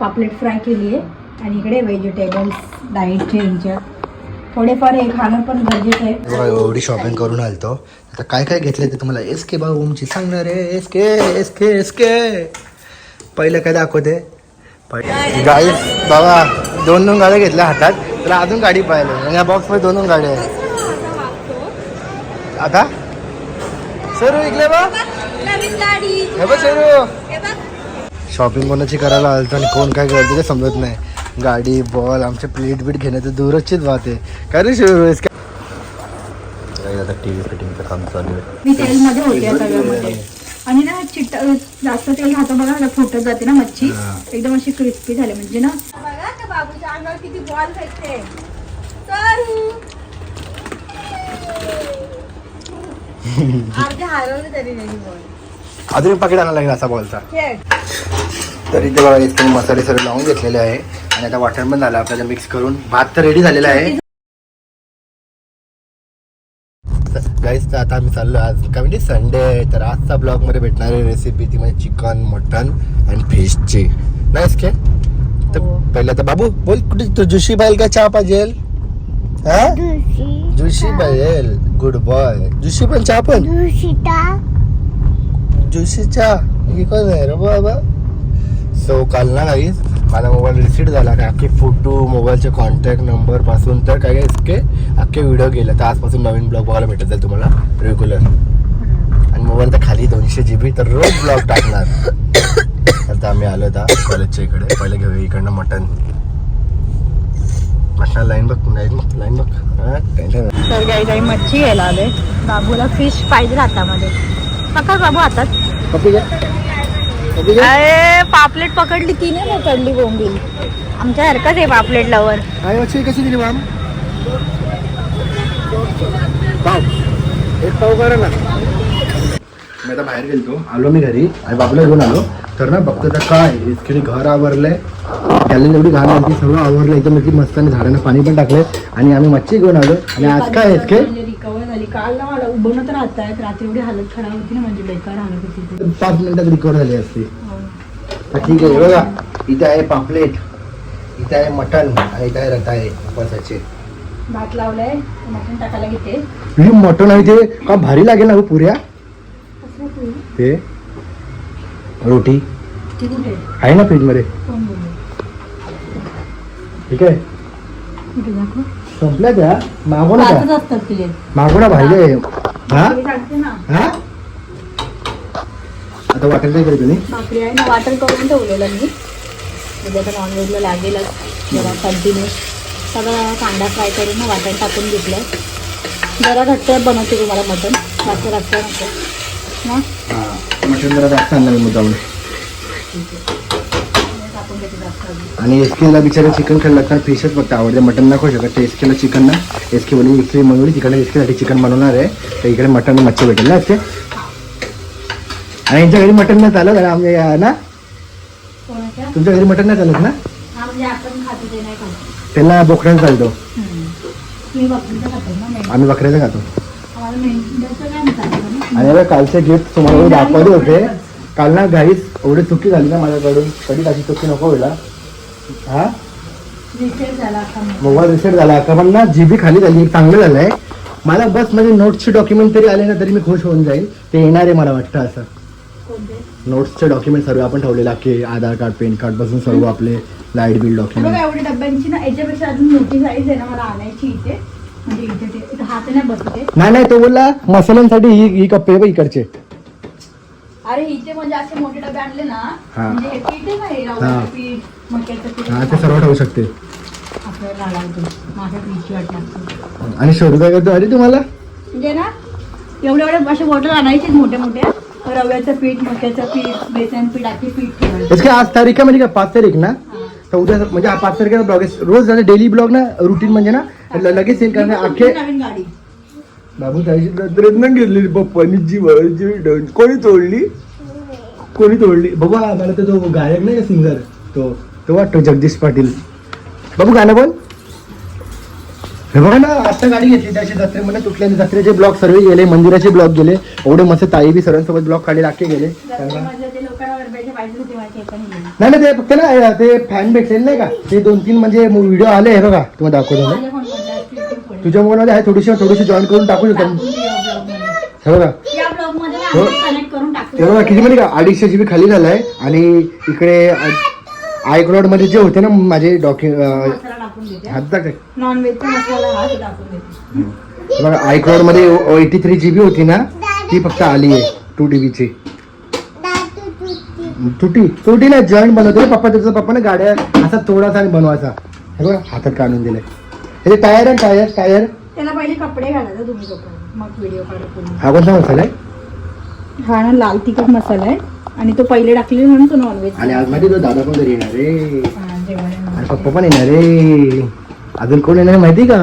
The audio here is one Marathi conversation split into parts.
पापलेट फ्राय केली आहे. आणि इकडे व्हेजिटेबल्स डाएटचे यांच्या थोडेफार हे खाणं पण गरजेचं आहे. बघा एवढी शॉपिंग करून आलतो. आता काय काय घेतलं ते तुम्हाला एस के बाबा ओमची सांगणार आहे. S K S K S K पहिलं काय दाखवते? गाडी बाबा दोन दोन गाड्या घेतल्या हातात. तर अजून गाडी पाहिलं या बॉक्समध्ये दोन दोन गाड्या आहेत. आता? सरू इकडे बा हे बघ सरू. शॉपिंग कोणाची करायला आलतो आणि कोण काय करते ते समजत नाही. गाडी बॉल आमचे प्लेट बीट घेण्याचं दूरचीच बात आहे. काय रे शिव रोज काय आता टी व्ही फिटिंगचं काम चालू आहे. मी तेलमध्ये होते या तव्यामध्ये आणि ना चिट्ट जास्त तेल घातो बघा ना फुटत जाते ना मच्छी. एकदम अशी क्रिस्पी झाली म्हणजे ना. बघा त्या बाबूच्या अंगावर किती बॉल अर्धे हरवले तरी नाही बॉल अजून पाकिट आणायला लागेल असा बॉलचा तर इथे बघा इतके मसाले सगळे लावून घेतलेले आहे. आणि आता वाटण पण झालं आपल्याला मिक्स करून. भात तर रेडी झालेला आहे. गाईस तर आता आम्ही चाललो आज. काय म्हणजे संडे आहे. तर आजचा ब्लॉगमध्ये भेटणारी रेसिपी ती म्हणजे चिकन मटन आणि फिशची नाहीस के तर पहिलं तर बाबू बोल कुठे तू? जुशी पाहिजे का चहा पाहिजे हा? जुशी पाहिजे गुड बॉय जुशी पण चहा पण? जुशी चहा. हे कोण आहे रे बाबा? सो काल ना गाईस माझा मोबाईल रिसीट झाला आणि अख्खे फोटो मोबाईलचे कॉन्टॅक्ट नंबरपासून तर काय काय इतके अख्खे व्हिडिओ गेले. तर आजपासून नवीन ब्लॉग बघायला भेटत जाईल तुम्हाला रेग्युलर आणि मोबाईल तर खाली दोनशे जी बी तर रोज ब्लॉग टाकणार. आता आम्ही आलो होता कॉलेजच्या इकडे. पहिले घेऊया इकडनं मटन मटन लाईन बघ लाईन बघ. लाईन बघ टेन्शन नाही. तर गाई गाई मच्छी घ्यायला आले बाबूला फिश पाहिजे हातामध्ये पकड बाबू हातात. अरे पापलेट पकडली ती नाही पकडली बोंबील. आमच्या सारखंच आहे पापलेट लवर. काय मच्छी कशी दिली मॅम? पाव. एक पाव करा ना. मी आता बाहेर गेलतो. आलो मी घरी. आणि बाबूला घेऊन आलो. तर ना बघतो तर काय इतकी घर आवरलंय. त्याला एवढी घाण आली सगळं आवरलं एकदम इतकी मस्त आणि झाडांना पाणी पण टाकलंय. आणि आम्ही मच्छी घेऊन आलो. आणि आज काय इतके झाली काल ना मला उभं तर राहत आहेत रात्री एवढी हालत खराब होती ना म्हणजे बेकार हालत होती. पाच मिनिटात रिकवर झाली असती. हो. ठीक आहे. बघा इथे आहे पापलेट इथे आहे मटण आणि इथे आहे रता आहे उपवासाचे. भात लावलाय मटण टाकायला घेते. ही मटण आहे ते का भारी लागेल ना हो पुऱ्या? ते रोटी. ती कुठे? आहे ना फ्रीजमध्ये? कोण बोलले? ठीक आहे. कुठे दाखव. संपल्या त्या? मागो ना पाचच त्या असतात मागो ना हा? मी टाकते ना. हा? आता वाटेल काय करू तुम्ही. भाकरी आहे ना वाटण करून ठेवलेलं मी. म्हणजे आता नॉनव्हेजला लागेलच. जरा कंटिन्यू सगळं कांदा फ्राय करून ना वाटण टाकून घेतलं जरा घट्ट बनवते तुम्हाला मटण. जास्त घट्ट नको. ना हा मटण जरा जास्त आणलं मी अजून. आणि एस केला बिचारा चिकन खायला लागतात. फिशच फक्त आवडते. मटन नको शकत. एस केला चिकन ना. एस के बोली इकडे मंगळी तिकडे एससाठी चिकन बनवणार आहे. तर इकडे मटन मच्छी भेटेल ना आणि यांच्या घरी मटन नाही चालत. आणि आमच्या ना? तुमच्या घरी मटन नाही चालत ना? त्यांना बोकड्यानं चालतो. आम्ही बकऱ्याचं खातो. आणि कालचे गिफ्ट तुम्हाला दाखवले होते. काल ना घाईच एवढी चुकी झाली ना माझ्याकडून कधी अशी चुकी नको व्हायला. हा? झाला. मोबाईल रिसेट झाला का पण ना जीबी खाली झाली चांगलं झालंय मला बस म्हणजे नोट्सचे डॉक्युमेंट तरी आले ना तरी मी खुश होऊन जाईल. ते येणार आहे मला वाटतं असं. नोट्सचे डॉक्युमेंट सर्व आपण ठेवलेला की आधार कार्ड पॅन कार्डपासून सर्व आपले लाइट बिल डॉक्युमेंट एवढी डब्यांची ना याच्यापेक्षा अजून मोठी साईज आहे ना मला आणायची इथे. म्हणजे इथे ते हात नाही बसते नाही नाही तो बोलला मसाल्यांसाठी ही ही कप्पे आहे इकडचे. अरे इथे म्हणजे असे मोठे डबे आणले ना हा. म्हणजे हे पीठ आहे ना हे हा. रव्याचं पीठ मक्याचं पीठ? हा ते सर्व ठेवू शकते. आपल्याला घालायचं माझ्या पीठची वाट लागते. आणि शोधू काय करतो अरे तुम्हाला? म्हणजे ना एवढे एवढे असे बॉटल आणायचे मोठ्या मोठ्या रव्याचं पीठ मक्याचं पीठ बेसन पीठ असे पीठ ठेवायचं. इसके आज तारीख आहे? म्हणजे काय पाच तारीख ना. तर उद्या म्हणजे पाच तारखेला ब्लॉग रोज डेली ब्लॉग ना रुटीन म्हणजे ना ल- लगेच येईल कारण अख्खे नवीन गाडी. बाबू त्याची तंत्रज्ञान घेतली पप्पानी जीव कोणी तोडली? कोणी तोडली? बाबा मला तर तो गायक नाही का सिंगर तो तो वाटतो जगदीश पाटील. बाबू गाणं बोल हे बघा ना आता गाडी घेतली त्याची जत्रेमध्ये तुटलेले जत्रेचे ब्लॉग सर्व गेले मंदिराचे ब्लॉग गेले एवढे मस्त ताई बी सर्वांसोबत ब्लॉग काढले लाखे गेले. नाही. नाही ते फक्त ना ते फॅन भेटलेले नाही का? ते दोन तीन म्हणजे व्हिडिओ आले आहे बघा तुम्हाला दाखवतो. तुझ्या मोबाईलमध्ये आहे थोडीशी थोडीशी जॉईन करून टाकू शकतो. हे बघा. कनेक्ट करून टाकू ते बघा किती म्हणजे का अडीचशे जी बी खाली झालाय आणि इकडे आयक्लॉडमध्ये जे होते ना माझे डॉक्यु मसाला टाकून देते हात दाखव. नॉनव्हेजचा मसाला हा ते टाकून देते बघा आयक्लॉडमध्ये एटी थ्री जी बी होती ना ती फक्त आली आहे टू टी ची तुटी तुटी नाही जॉईंट बनवतो. रे पप्पा त्याचा पप्पाने गाड्या असा थोडासा आणि बनवायचा. हे बघा हातात काढून दिले हे टायर आहे टायर टायर. त्याला पहिले कपडे घालायचे तुम्ही लोक. मग व्हिडिओ काढा पूर्ण हा कोणता मसाला आहे हा ना लाल तिखट मसाला आहे. आणि तो पहिले टाकलेले म्हणून तो नॉनव्हेज आणि आज माहिती तो दादा पण घरी येणार रे जेवण आहे. आणि पप्पा पण येणार रे अजून कोण येणार आहे माहिती का?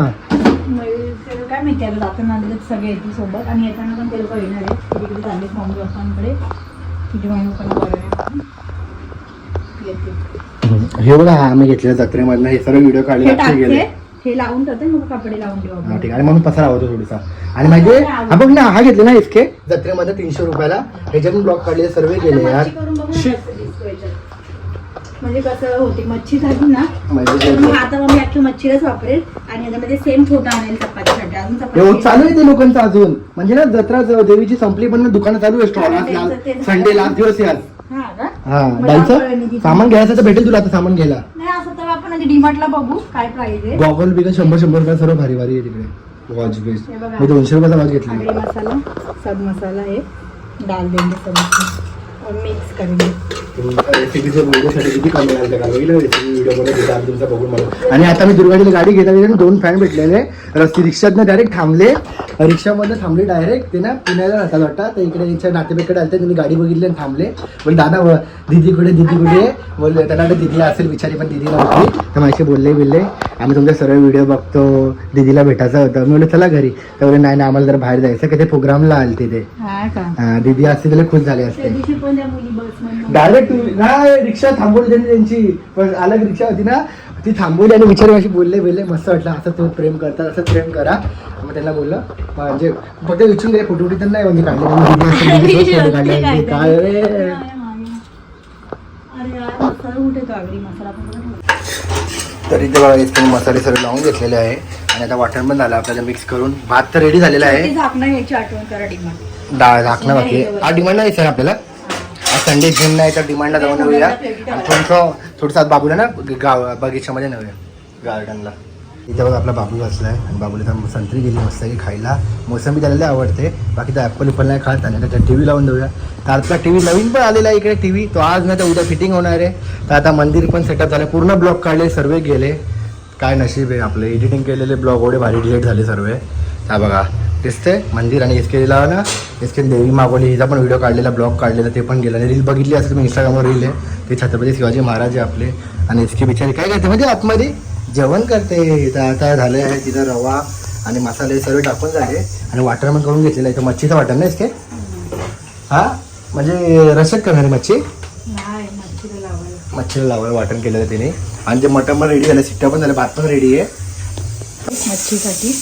काय माहिती आता जाताना आलेले सगळे येतील सोबत. आणि येताना पण ते लोक येणार आहे. तिकडे चालले मम्मी पप्पांकडे. तिथे मम्मी पप्पांकडे येतील हे बघा हा आम्ही घेतलेल्या जत्रेमधनं हे सर्व व्हिडिओ काढले हे गेले टाकते. हे लावून ठेवते मग कपडे लावून ठेवा हा ठीक आहे. आणि म्हणून पसारा होतो थोडीसा. आणि म्हणजे हा बघ ना हा घेतले ना इसके जत्रेमध्ये तीनशे रुपयाला ह्याच्यातून ब्लॉक काढले सर्व गेले यार मच्छी करून बघू ना कसं दिसतो याच्यात. म्हणजे कसं होती मच्छी झाली ना म्हणजे तर मग आता मग मी अख्खी मच्छीलाच वापरेल आणि याच्यामध्ये सेम छोटा आणेल चपातीसाठी. अजून चपाती चालू आहे ते लोकांचं अजून. म्हणजे ना जत्रा ज- देवीची संपली पण दुकानं चालू आहे स्टॉल आज लाल संडे लास्ट दिवस याल हा का? हा मला कळलं नाही जायचं तिथे. सामान घ्यायचं तर भेटेल तुला आता सामान घ्यायला. नाही असं आधी डीमार्टला बघू काय प्राइस आहे. गॉगल बिगल शंभर शंभर रुपये सर्व भारी भारी आहे तिकडे. वॉच बेस्ट हे. मी दोनशे रुपयाचा वॉच घेतली मसाला सब मसाला है डाल देंगे सब और मिक्स करेंगे रेसिपीचे व्हिडिओसाठी किती कमी आलं का बघितलं रेसिपी व्हिडिओमध्ये घेता आम्ही तुमचा बघून मला आणि आता मी दुर्गाडीला गाडी घेता दोन फॅन भेटलेले. रस्ते रिक्षातनं डायरेक्ट थांबले. रिक्षामध्ये थांबले डायरेक्ट ते ना पुण्याला राहतात वाटतं. तर इकडे यांच्या नातेवाईकडे आले त्यांनी गाडी बघितली आणि थांबले. बोल दादा दीदी कुठे दीदी कुठे? बोलले त्यांना दीदी असेल बिचारी पण दीदी नव्हती तर माझ्याशी बोलले बिल्ले आम्ही तुमचे सर्व व्हिडिओ बघतो. दीदीला भेटायचं होतं. मी म्हणलं चला घरी. तर नाही नाही आम्हाला जरा बाहेर जायचं की ते प्रोग्रामला आले तिथे दीदी असते त्याला खुश झाले असते. पण त्या मुली बस डायरेक्ट नाही रिक्षा थांबवली त्यांनी त्यांची. पण अलग रिक्षा होती ना. ती थांबवली आणि विचार अशी बोलले बोलले मस्त वाटलं. असं तुम्ही प्रेम करतात असं प्रेम करा. मग त्यांना बोललं म्हणजे फक्त विचारून गेले फोटो तर नाही म्हणजे काढले. photo काढले. काय रे? अरे यार मसाला कुठे तो आगरी मसाला पण कुठे ठेवला? तर इथे बघा इथे मसाले सर्व लावून घेतलेले आहे. आणि आता वाटण पण झालं आपल्याला मिक्स करून. भात तर रेडी झालेला आहे. झाकणं घ्यायची आठवण करा डिमांड. डाळ झाकणं बाकी. हा डिमांड नाही सर आपल्याला. संडे जिम नाही तर डिमांडला जाऊन येऊया. आणि थोडंसं थोडंसं बाबूला ना गाव बगीच्यामध्ये नेऊया. गार्डनला इथे बघा आपला बाबू बसलाय. आणि बाबूला तर संत्री गेली मस्त की खायला. मोसंबी त्याला आवडते. बाकी तर ॲपल उप्पल नाही खात. आणि त्याच्या टी व्ही लावून देऊया. तर आता टी व्ही नवीन पण आलेला आहे इकडे टी व्ही तो आज नाही तर उद्या फिटिंग होणार आहे. तर आता मंदिर पण सेटअप झालं. पूर्ण ब्लॉक काढले सर्व गेले काय नशीब आहे आपले. एडिटिंग केलेले ब्लॉग एवढे भारी डिलीट झाले सर्व हा बघा. दिसते मंदिर आणि एस केला ना एस के देवी मागवली. हिचा पण व्हिडिओ काढलेला ब्लॉग काढलेला ते पण गेला. आणि रील बघितली असेल तुम्ही इंस्टाग्रामवर रील आहे. ते छत्रपती शिवाजी महाराज आहे आपले. आणि एस के बिचारी काय करते म्हणजे आतमध्ये? जेवण करते. तर आता झालं आहे तिथं रवा आणि मसाले सर्व टाकून झाले. आणि वाटण पण करून घेतलेलं आहे. तर मच्छीचं वाटण ना एस के हा? म्हणजे रसद करणार मच्छी? मच्छीला लावायला. लावायला वाटण केलेलं आहे तिने. आणि ते मटण पण रेडी झालं सिट्ट्या पण झाल्या भात पण रेडी आहे. मच्छीसाठी.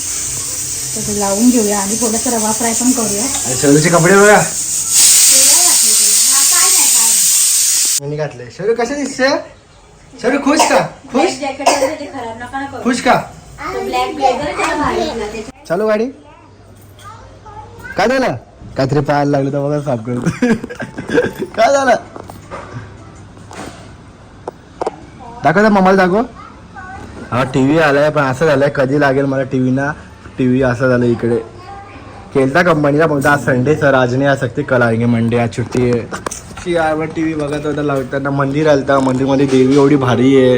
तर ते लावून घेऊया आणि थोडासा रवा फ्राय पण करूया. आणि कपडे बघा. मी घातले शरीर कशा दिसते शरीर खुश का? खुश? खुश का? चालू गाडी. काय झालं? काहीतरी पाहायला लागलं तर बघा साफ करतो काय झालं? दाखव मम्माला दाखव. हा टी व्ही आलाय पण असं झालंय कधी लागेल मला टी व्ही ना? टी व्ही असं झालं इकडे. केलता कंपनीला पण आज संडे सर आज नाही आ सकते कल आएंगे मंडे आज छुट्टी आहे. शी यार टी व्ही बघत होता लावताना मंदिर आलता मंदिरमध्ये देवी एवढी भारी आहे.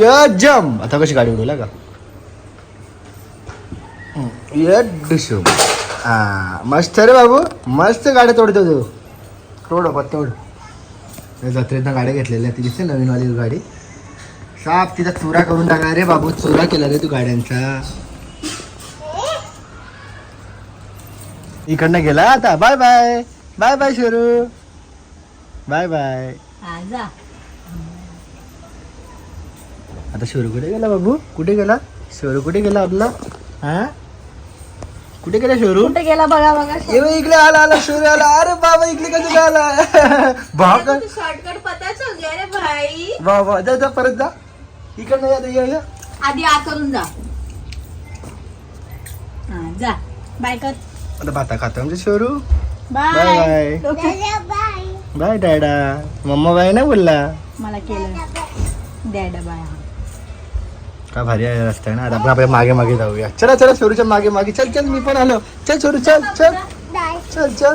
य जम! आता कशी गाडी उडवला का? य डिशूम हा मस्त रे बाबू मस्त गाड्या तोडतो तू. तोड पत्तोड जत्रेतनं गाड्या घेतलेल्या ती दिसते नवीनवाली गाडी. साफ तिचा चुरा करून टाकणार रे बाबू. चुरा केला रे तू गाड्यांचा. इकडनं गेला आता. Bye bye bye bye Sheru bye bye हा जा. आता शेरू कुठे गेला बाबू? कुठे गेला? शेरू कुठे गेला आपला? हा? कुठे गेला शोरू कुठे गेला बघा बघा. ये बघ, इकडे आला आला शोरू आला. अरे बाबा इकडे कसं काय आला शॉर्टकट पता चल गया रे भाई. वा वा. जा जा परत जा. इकडनं या या आधी आ करून जा. हा जा. बाय कर. आता भाता खाता म्हणजे Sheru bye bye bye bye डॅडा mamma bye ना बोलला. मला केलं. डॅडा बाय का भारी आहे रस्ता आहे ना? आता आपण आपल्या मागे मागे जाऊया. चला चला शोरूच्या मागे मागे. चल चल मी पण आलो. चल शोरू चल चल. चल चल.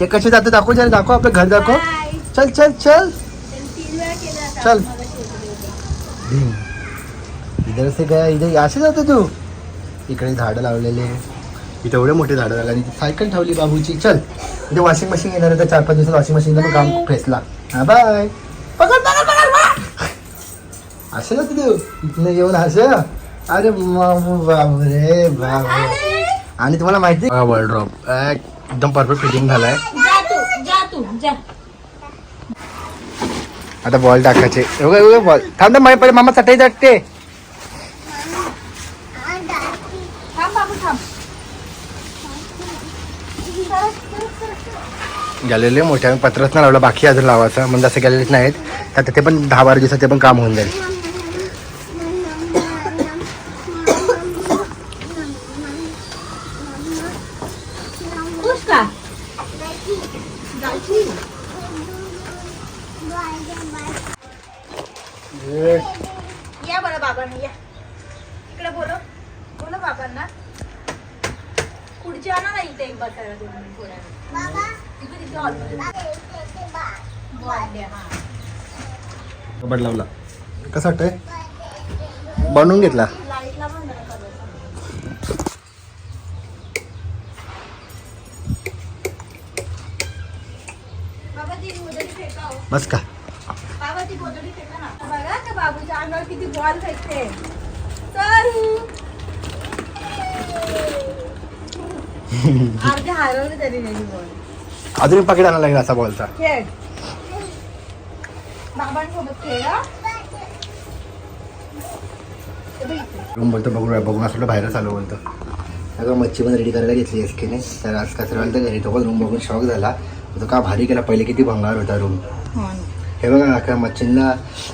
ते कसे जातं दाखव चल दाखव आपलं घर दाखव. चल चल चल. चल. इधर से गया इधर असे जातो तू? इकडे झाडं लावलेले. इथे एवढे मोठे झाडं लावले आणि सायकल ठेवली बाबूची चल इथे वॉशिंग मशीन येणार आहे तर चार पाच दिवसात वॉशिंग मशीनला काम फेसला. हा बाय पकड पकड. असं ना तू? इथनं येऊन असं? अरे बाबू बापरे बापरे आणि तुम्हाला माहिती वर्ल्ड ड्रॉप एकदम परफेक्ट फिटिंग झालाय. जा तू जा तू जा. आता बॉल टाकायचे. बॉल थांब माझ्या पहिले मामा चटाई टाकते गेलेले मोठ्या पत्रच नाही लावलं बाकी अजून लावायचं. म्हणजे असं गेलेलेच नाहीत. तर ते पण दहा बारा दिवसात ते पण काम होऊन जाईल खुश का या बरं बाबांना या इकडे बोलो बोलो बाबांना खुर्ची आणा ना इथे एक बसायला दोन मिनिट थोड्या वेळ. इकडे तिथे हॉलमध्ये वाढल्या, हा. कबड लावला कसा वाटतंय बनवून घेतला लाईटला पण जरा कलर बाबा ती गोदडी फेका हो. बस का? बाबा ती गोदडी फेका ना. बघा त्या बाबूच्या अंगावर किती बॉल फेकते. तर अर्धे हरवले तरी त्याची बॉल. अजून पाकिट आणायला लागेल असा बॉलचा. खेळ. बाबांसोबत खेळ हा? बघ इथे. रूम बोलतो बघू बघून असं बाहेरच आलो बोलतो. अगं मच्छी पण रेडी करायला घेतली एस केने तर आज कचरा तर घरी तो पण रूम बघून शॉक झाला. तो का भारी केला? पहिले किती भंगार होता रूम हे बघा अख्या मच्छींना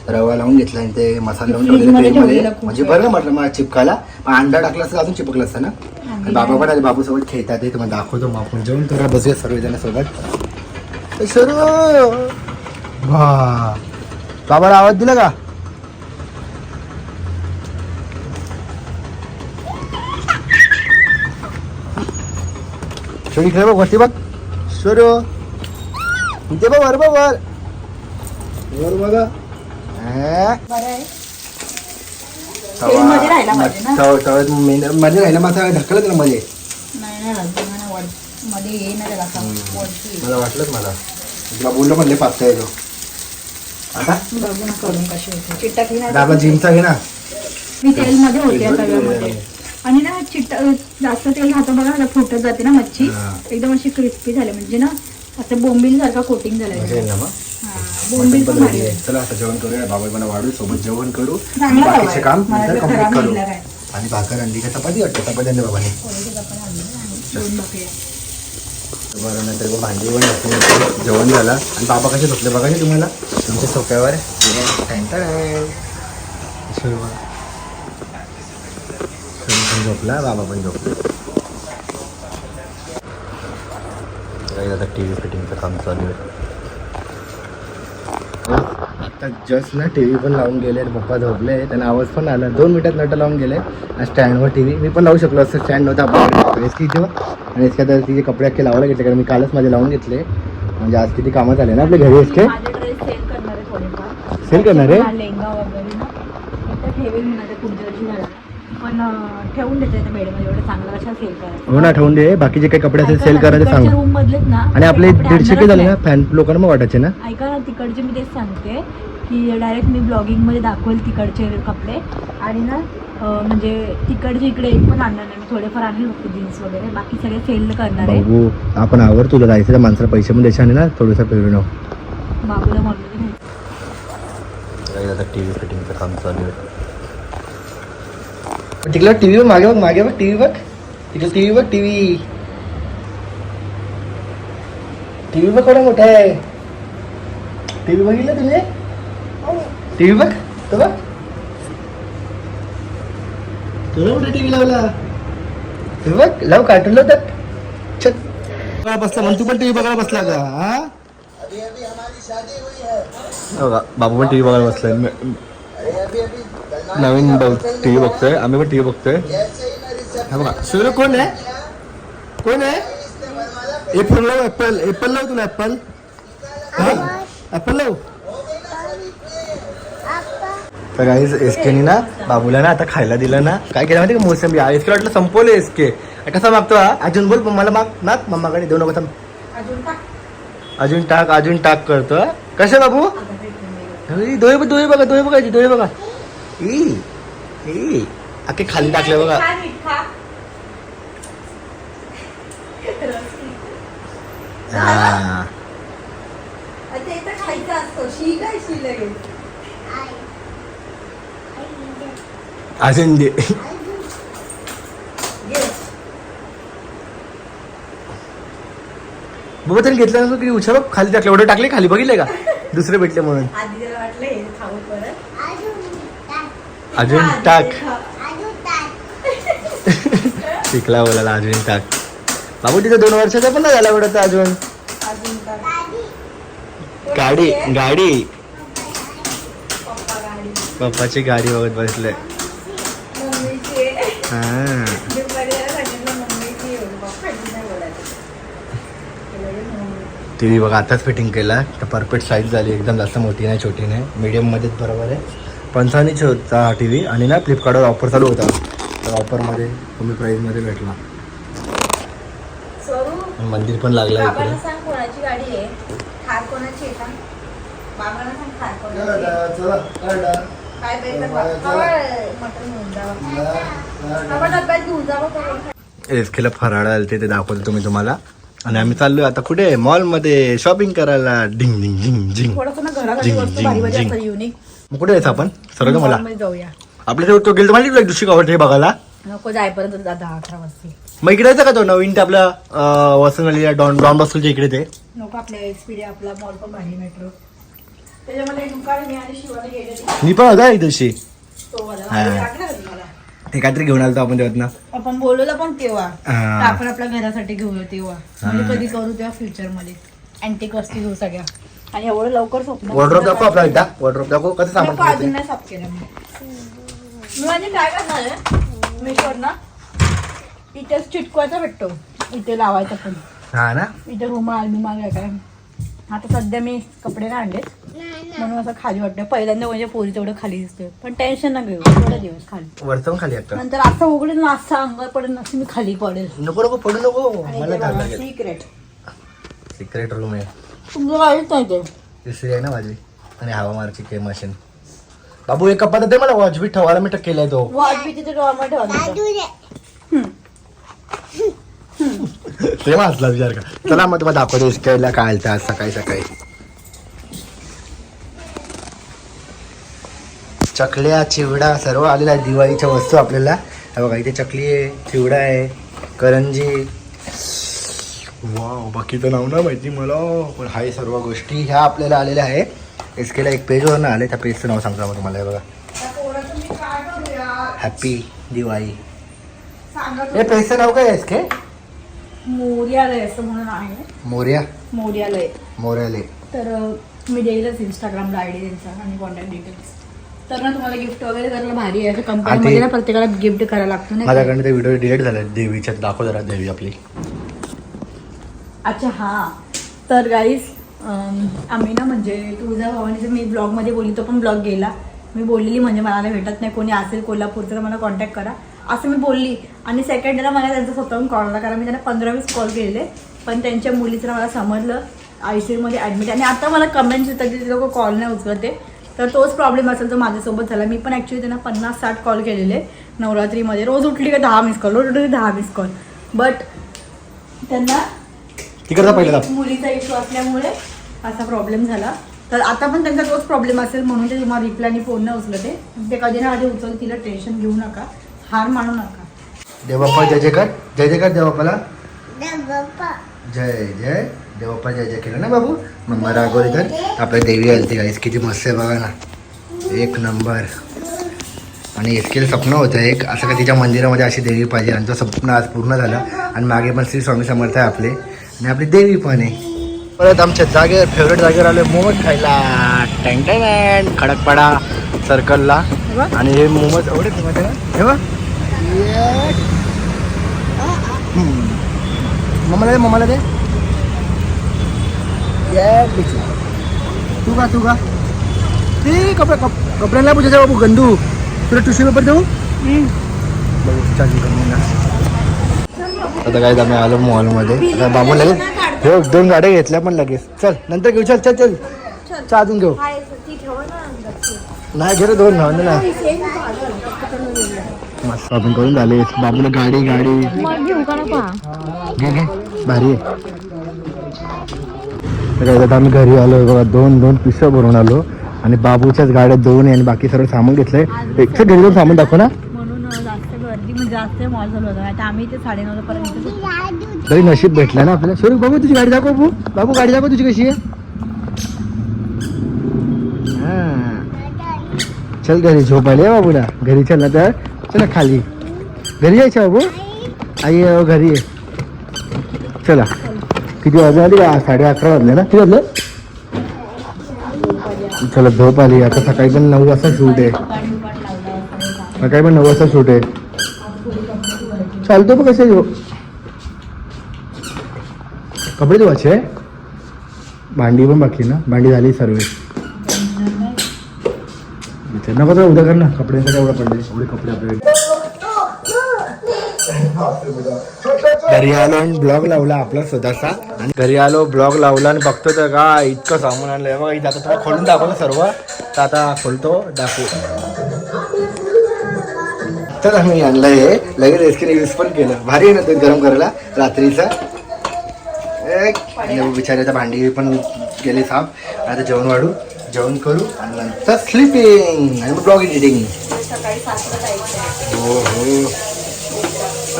रवा लावून घेतला आणि ते मसाला लावून ठेवलेला खूप म्हणजे बरं म्हटलं मला चिपकाला मग अंडा टाकला असतं अजून चिपकलं असतं ना? आणि बाबा पण आले बाबू सोबत खेळतात ते. तुम्हाला दाखवतो मग आपण. जेवण करा बसूया सर्वजण सोबत. सर! वा. बाबाला आवाज दिला का? खेळ बघ वरती बघ. सर! इथे बघ वर बघ वर. वर बघा. हा. पाहिजे ना? मध्ये राहिला माझा ढकलत ना मध्ये. नाही नाही राजू, नाही वर- मध्ये ये ना त्याला असं वरती. मला वाटलंच मला. तुला बोललो म्हणले पाचता येतो आता? बघू ना करून कशी होते. चिटकली नाही आता आपला जिमचा घे ना. मी तेलमध्ये होते या तव्यामध्ये आणि ना चिट जास्त तेल राहतं बघा ना फुटत जाते ना मच्छी. हा. एकदम अशी क्रिस्पी झाली. म्हणजे ना असं बोंबील सारखा कोटिंग झालं मजा येईल ना मग? बोंबील मटण पण भारी आहे. चला आता जेवण करूया. बाबा मला वाढू सोबत जेवण करू. चांगला तवा बाकीचे आहे. काम मला नंतर तर कंप्लीट खराब करू. काय. आणि भाकर आणली का चपाती वाटतं? चपाती आणली बाबाने. थोडीशी आपण आणली आणि दोन बकऱ्या. बरं नंतर मग भांडी पण घासून घेतली. जेवण झालं. आणि बाबा कसे झोपले बघायचे तुम्हाला? तुमच्या पण झोपला? बाबा पण झोपले. काही आता टी व्ही फिटिंगचं काम चालू आहे. आता जस्ट ना टी व्ही पण लावून गेले पप्पा झोपले त्यांना आवाज पण आला. दोन मिनिटात नट लावून गेले. आणि स्टँडवर टी व्ही मी पण लावू शकलो असं स्टँड नव्हतं आपल्याकडे एस इथे आणि एस तर तिचे कपडे अख्खे लावायला घेतले कारण मी कालच माझे लावून घेतले. म्हणजे आज किती कामं झाले ना आपल्या घरी एस के माझे ड्रेस सेल करणार आहे ठेवून देते बेडमध्ये एवढं चांगलं कशा सेल करायचं हो ना ठेवून दे. बाकीचे काही कपडे असेल सेल करायचे सांग. रूम मधलेच ना आणि आपले दीडशे के झाले ना. फॅन लोकांना मग वाटायचे ना? ऐका ना तिकडचे मी तेच सांगते की डायरेक्ट मी ब्लॉगिंगमध्ये दाखवेल तिकडचे कपडे. आणि ना म्हणजे तिकडचे इकडे एक पण आणणार नाही. मी थोडेफार आणले फक्त जीन्स वगैरे. बाकी सगळे सेल करणार आहे. आपण आवर तुला जायचं त्या माणसाला पैसे पण द्यायचे आणि ना थोडंसं फिरून बाबूला म्हणलं नाही. काही आता टी व्ही फिटिंगचं काम चालू आहे. तिकडे टी व्ही मागे बघ मागे बघ टी व्ही बघ. इथे टीव्ही बघ टीव्ही टीव्ही बघ कोणा मोठा आहे टीव्ही बघितलं तुझे? टीव्ही बघ तो बघ तुला कुठे टीव्ही लावला हे बघ लाव कार्टून लावतात बसला मग तू पण टीव्ही बघायला बसला का हा? हो? बाबू पण टीव्ही बघायला बसलाय म- नवीन टीव्ही बघतोय आम्ही पण टीव्ही बघतोय हा बघा सूर्य कोण आहे? कोण आहे? एप्पल लाव ऍपल एप्पल लाव तुला ऍपल ऍपल लाव. तर गाईज एसकेनी ना बाबूला ना आता खायला दिलं ना. काय केलं माहिती का मोसंबी? एसके वाटलं संपवलं एसके कसा मागतो हा? अजून बोल मला माग माग मम्माकडे देऊ नको अजून टाक. अजून टाक अजून टाक करतो हा. कसे बाबू? डोळे बघ डोळे बघा डोळे बघायचे डोळे बघा. ई ई अख्खे खाली टाकले बघा. हा. ते तर खायचं असतं. शी काय शी लगेच अजून दे. बाबा घेतलं की उचल खाली टाकले. एवढे टाकले खाली बघितले का? दुसरे भेटले म्हणून. आधी जरा वाटलं हे खाऊ परत. अजून टाक. शिकला बोलायला अजून टाक. बाबू तिथं दोन वर्षाचा पण नाही झाला तर अजून. गाडी गाडी पप्पा गाडी. पप्पाची गाडी बघत बसले. मम्मीची आहे. हा. दुपारी जरा सांगितलं मम्मीची एवढं पप्पाची नाही बोलायचं. ते लगेच मम्मी. टी व्ही बघा आताच फिटिंग केला. तर परफेक्ट साईज झाली. एकदम जास्त मोठी नाही छोटी नाही. मीडियममध्येच बरोबर आहे. पंचावन्नच होता हा टी व्ही आणि ना फ्लिपकार्टवर ऑफर चालू होता. तर ऑफरमध्ये कमी प्राईजमध्ये भेटला. मंदिर पण लागलं सांग कोणाची गाडी आहे. थार कोणाची आहे सांग. बाबांना सांग थार कोणाची आहे. काय पाहिजे तर बा- बाबा, मटण घेऊन जावा. बाबा डब्यात घेऊन जावं करून खा. एसकेला फराळ आलते ते दाखवतो तुम्ही तुम्हाला. आणि आम्ही चाललोय आता कुठे? मॉलमध्ये शॉपिंग करायला. डिंग डिंग झिंग झिंग थोडंसं ना घरासाठी जिंग, वस्तू जिंग, भारी भारी जिंग. असतात युनिक मग कुठे यायचं आपण? सर्व मला मॉलमध्ये जाऊया. आपल्या तो गेलो माहिती तुला एक दुसरी आवडते बघायला? नको जायपर्यंत दहा अकरा वाजते. मग इकडे का तो नवीन ते आपल्या वसंतवालीला डॉन डॉन बसलच्या इकडे ते? नको आपल्या एसपीडी आपला मॉल पण भारी मेट्रो त्याच्यामध्ये एक दुकान मी आणि शिवाला गेलेली. मी पण होता एक दिवशी तो वाला हा. ते काहीतरी घेऊन आलतो आपण तेव्हा ना आपण बोलवलं पण तेव्हा. तर हा. आपण आपल्या घरासाठी घेऊया तेव्हा. म्हणजे कधी करू तेव्हा फ्युचरमध्ये. अँटिक वस्तू घेऊ सगळ्या. आणि एवढं लवकर स्वप्न वॉर्ड्रॉप दाखव आपला एकदा. वॉर्ड्रॉप दाखव. कसं सामान नको, अजून? नाही साफ केलं मी. मी म्हणजे काय करणार आहे? मीशोवर ना इथेच चिटकवायचा भेटतो. इथे लावायचा पण. हा ना? इथे रुमाल बिमाल काय काय. आता सध्या मी कपडे नाही आणले म्हणून असं खाली वाटतं पहिल्यांदा म्हणजे पोरी तेवढं खाली दिसतोय. पण टेन्शन ना घेऊ. थोडा दिवस खाली. वरचं पण खाली आता नंतर असं उघडून ना असं अंगावर पडेल नसं मी खाली पडेल. नको नको पडू नको. मला धाक लागेल. सिक्रेट सिक्रेट रूम आहे. तुमचं काहीच नाही ते. तिसरी आहे ना माझी? आणि हवा मारची के मशीन बाबू एक कपात दे मला. वॉच बी ठेवायला मी केलाय तो. वॉच बी तिथे डॉर्मा ठेवा. सेम असला विचार का चला मग तुम्हाला दाखवतो इस्कायला काय आलतं आज सकाळी सकाळी. चकल्या चिवडा सर्व आलेला आहे. दिवाळीच्या वस्तू आपल्याला. बघा इथे चकली आहे चिवडा आहे करंजी. वाव बाकीचं नाव ना माहिती मला पण हाय सर्व गोष्टी ह्या आपल्याला आलेल्या आहे. एस केला एक पेजवर आले त्या पेजचं नाव सांगतो मग तुम्हाला हे बघा. हॅपी दिवाळी. हे पेजचं नाव काय एस के मोर्यालय असं म्हणून आहे. मोर्या? मोर्यालय मोर्याले तर मी देईलच इंस्टाग्रामला आय डी त्यांचा आणि कॉन्टॅक्ट डिटेल्स तर ना तुम्हाला गिफ्ट वगैरे करायला भारी आहे. कंपनीमध्ये ना प्रत्येकाला गिफ्ट करायला लागतो ना माझ्याकडनं ते व्हिडिओ डिलीट झाले. देवीच्या दाखव जरा देवी आपली. अच्छा हां. तर गाईज आम्ही ना म्हणजे तुळजा भवानीचं मी ब्लॉगमध्ये बोलली तो पण ब्लॉग गेला. मी बोललेली म्हणजे मला भेटत नाही कोणी असेल कोल्हापूरचं तर मला कॉन्टॅक्ट करा. असं मी बोलली. आणि सेकंड डेला मला त्यांचा स्वतःहून कॉल आला कारण मी त्यांना पंधरा वीस कॉल केलेले. पण त्यांच्या मुलीचं मला समजलं आय सी यूमध्ये ॲडमिट आणि आता मला कमेंट्स येतात की ते लोक कॉल नाही उचलते. तर तोच प्रॉब्लेम असेल तो माझ्यासोबत झाला. मी पण ॲक्च्युली त्यांना पन्नास साठ कॉल केलेले नवरात्रीमध्ये. रोज उठली का दहा मिस कॉल रोज उठली दहा मिस कॉल बट त्यांना तिकडचा पहिला दाब. मुलीचा इश्यू असल्यामुळे असा प्रॉब्लेम झाला. तर आता पण त्यांचा तोच प्रॉब्लेम असेल म्हणून ते तुम्हाला रिप्लाय आणि फोन न उचलते ते कधी ना कधी उचल तिला टेन्शन घेऊ नका. हार मानू नका. देवबाप्पा जय जय कर जय जय कर जय जय. देवबाप्पा जय जय केलं ना बाबू? मम्मा रागवली तर आपल्या देवी आली गाईस किती मस्त आहे बघा ना. एक नंबर. आणि एसकेल स्वप्न होतं एक. असं का तिच्या मंदिरामध्ये अशी देवी पाहिजे. आणि तो स्वप्न आज पूर्ण झालं. आणि मागे पण श्री स्वामी समर्थ आहे आपले. आणि आपली देवी पण आहे. परत आमच्या जागेवर फेवरेट जागेवर आलो मोमोज खायला. टँग टँग खडकपाडा सर्कलला आणि हे मोमोज एवढे फेमस आहे ना? हे. मम्माला दे मम्माला दे. तू का तू का ते कपडे कप कपड्यांना पूजा बाबू गंदू. तुला ट्युशन पेपर देऊ? आता काय आम्ही आलो मॉलमध्ये आता बाबू लगेच हे दोन गाड्या घेतल्या पण लगेच. चल नंतर घेऊ. चल चल चल. चहा अजून घेऊ. नाही घे रे दोन ना ना मस्त. शॉपिंग करून झाले. बाबूला गाडी गाडी. घे घे. भारी आहे. आम्ही घरी आलो. बघा दोन दोन पिशव्या भरून आलो. आणि बाबूच्याच गाड्या दोन आहे आणि बाकी सर्व सामान घेतलंय. एकशे घरी जाऊन सामान दाखव ना. म्हणजे तरी नशीब भेटलं ना आपल्याला. शरू बघू तुझी गाडी दाखव बाबू बाबू गाडी दाखव तुझी कशी आहे. चल घरी झोप आली आहे बाबूला. घरी चल ना तर. चला खाली. घरी यायचं बाबू? आई अहो घरी ये चला. किती वाजले आली? साडे अकरा वाजले ना? किती वाजलं? चला झोप आली. आता सकाळी पण नऊ वाजता शूट आहे. सकाळी पण नऊ वाजता शूट आहे. चालतो बघ कसे कपडे धुवायचे? आहे? भांडी पण बाकी ना? भांडी झाली सर्व नको तर उद्या कर ना. कपड्यांसाठी एवढं पडले. एवढे कपडे आपल्याकडे. घरी आलो आणि ब्लॉग लावला आपला स्वतःचा आणि घरी आलो ब्लॉग लावला आणि बघतो तर का इतकं सामान आणलंय. बघा इथं आता तुला खोलून दाखवलं सर्व. तर आता खोलतो दाखवू. तर आम्ही आणलंय लगेच एसकीने यूज पण केलं. भारी आहे ना ते गरम करायला रात्रीचा. एक आणि बिचारे आता भांडी पण गेली साफ. आता जेवण वाढू. जेवण करू आणि नंतर स्लिपिंग आणि मग ब्लॉग एडिटिंग हो हो.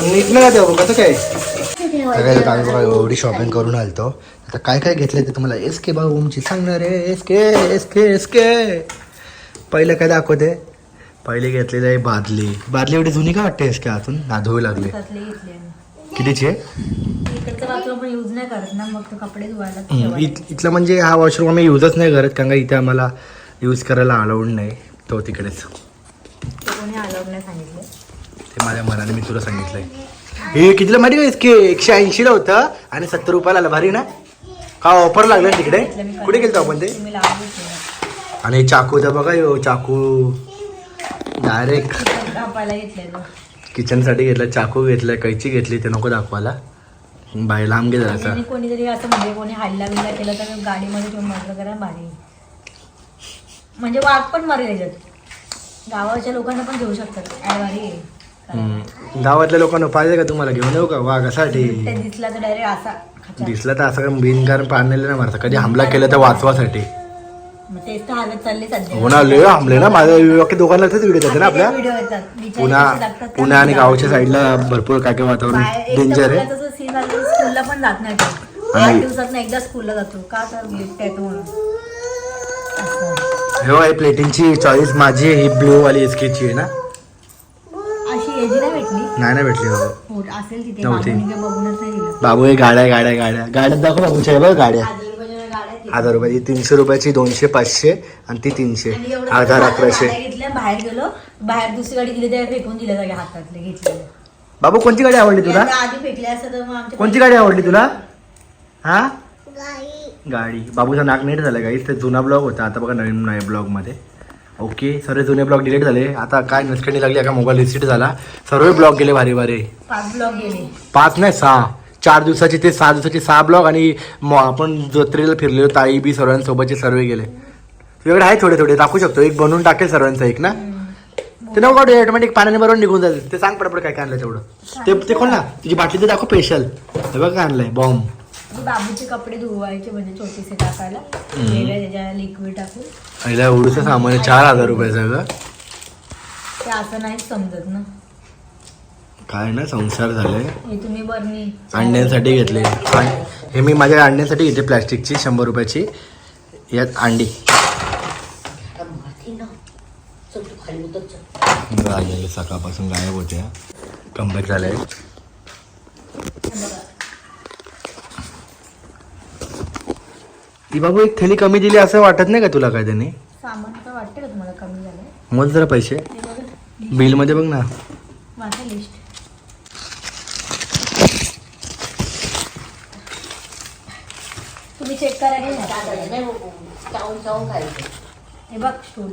नीट नाही का कसं काय? सगळ्यात आम्ही बघा एवढी शॉपिंग करून आलतो. आता काय काय घेतलंय ते तुम्हाला एस के भाऊ ओमची सांगणार आहे. S K S K S K पहिलं काय दाखवते? पहिले घेतलेलं आहे बादली. बादली एवढी जुनी का वाटते एस के आतून ना धुवे लागले. घेतले. कितीची आहे इकडचं बाथरूम पण यूज नाही करत ना मग तो कपडे धुवायला हम्म, ठेवायला. इत- इथलं म्हणजे हा वॉशरूम आम्ही यूजच नाही करत कारण का इथे आम्हाला यूज करायला अलाउड नाही तो तिकडेच. ते कोणी अलाउड नाही सांगितलं. ते माझ्या मनाने मी तुला सांगितलंय. हे कितीला माहिती का? इसके एकशे ऐंशीला होतं आणि सत्तर रुपयाला आलं. भारी ना? का ऑफर लागलं ना तिकडे? कुठे गेलतो आपण ते? तुम्ही लावून घेतले आणि चाकूचा बघा यो चाकू. डायरेक्ट कापायला घेतलेलं. किचनसाठी घेतलं चाकू घेतलं कैची घेतली ते नको दाखवायला. बाहेर लांब जरासा आणि कोणीतरी असं म्हणजे कोणी हल्ला बिल्ला केलं तर गाडीमध्ये ठेवून मर्डर करा भारी म्हणजे वाघ पण मरेल याच्यात. गावाच्या लोकांना पण घेऊ शकतात. ऍड भारी आहे. हम्म. गावातल्या लोकांना पाहिजे का तुम्हाला घेऊन येऊ का वाघासाठी? ते दिसला तर डायरेक्ट असा खचा. दिसलं तर असं बिनकारण पाडलेलं नाही मारता. कधी हमला केला तर वाचवासाठी. तेच तर हालत चालली सध्या. हो ना लय हमले ना माझ्या दोघांना व्हिडिओ येतात ना आपल्या? व्हिडिओ येतात. बिचारे पुन्हा लागतात पुणे आणि. गावच्या साईडला भरपूर काय काय वातावरण डेंजर आहे. पुण्यात असं सीन झालं की स्कूलला पण जात नाही तो. आणि- आठ दिवसात एकदा स्कूलला जातो. का तर गिफ्ट येतो म्हणून. असं. हो आहे प्लेटिंगची चॉईस माझी आहे, ही ब्लू वाली एसकेची आहे ना? अशी नाही भेटली? नाही ना भेटली हो. हो असेल तिथे. नव्हती. बाबूने काय बघूनच नाही दिलं. बाबू हे गाड्या गाड्या गाड्या. गाड्या दाखव बाबूच्या हे बघ गाड्या. हजार रुपये. तीनशे रुपयाची दोनशे पाचशे आणि ती तीनशे. हजार अकराशे. बाहेर गेलो. बाहेर दुसरी गाडी दिली त्या फेकून दिल्या सगळ्या हातातले घेतलेले. बाबू कोणती गाडी आवडली तुला? आधी फेकल्या असतं तर मग आमच्या कोणती गाडी आवडली तुला? हा? गाडी. बाबूचा नाक नीट झालं काही ते जुना ब्लॉग होता. आता बघा नवीन नवीन ब्लॉगमध्ये ओके सर्व जुने ब्लॉग डिलीट झाले. आता काय नसकणी लागली का मोबाईल रिसिट झाला. सर्व ब्लॉग गेले भारी भारी. पाच ब्लॉक गेले. पाच नाही सहा. चार दिवसाचे ते सहा दिवसाचे सहा ब्लॉग आणि आपण जत्रेला फिरलेलो ताई बी सर्वांसोबतचे सर्व गेले तुझ्याकडे आहे थोडे थोडे दाखवू शकतो. एक बनवून टाकेल सर्वांचं एक ना? ते नको काढू ऑटोमॅटिक पाण्याने बरोबर निघून जाईल ते सांग पडपड काय काय आणलं तेवढं. ते ते कोण ना. तुझी बाटली ते दाखव स्पेशल हे बघ काय आणलंय. बॉम्ब मी बाबूचे कपडे धुवायचे म्हणजे छोटेसे टाकायला. त्याच्या लिक्विड टाकून. एवढंच सामान चार हजार रुपयाचं ग ते असं नाही समजत ना. काय ना संसार तुम्ही बरणी. अंड्यांसाठी घेतले. हे मी माझ्या अंड्यांसाठी घेतले प्लॅस्टिकची शंभर रुपयाची. यात अंडी. सकाळपासून गायब होत्या. कमबॅक झाले. ती बाबू एक थैली कमी दिली असं वाटत नाही का तुला काय त्याने? मोज जरा पैसे. बिलमध्ये बघ ना. माझं लिस्ट तुम्ही चेक करा हे हे बघ स्टूल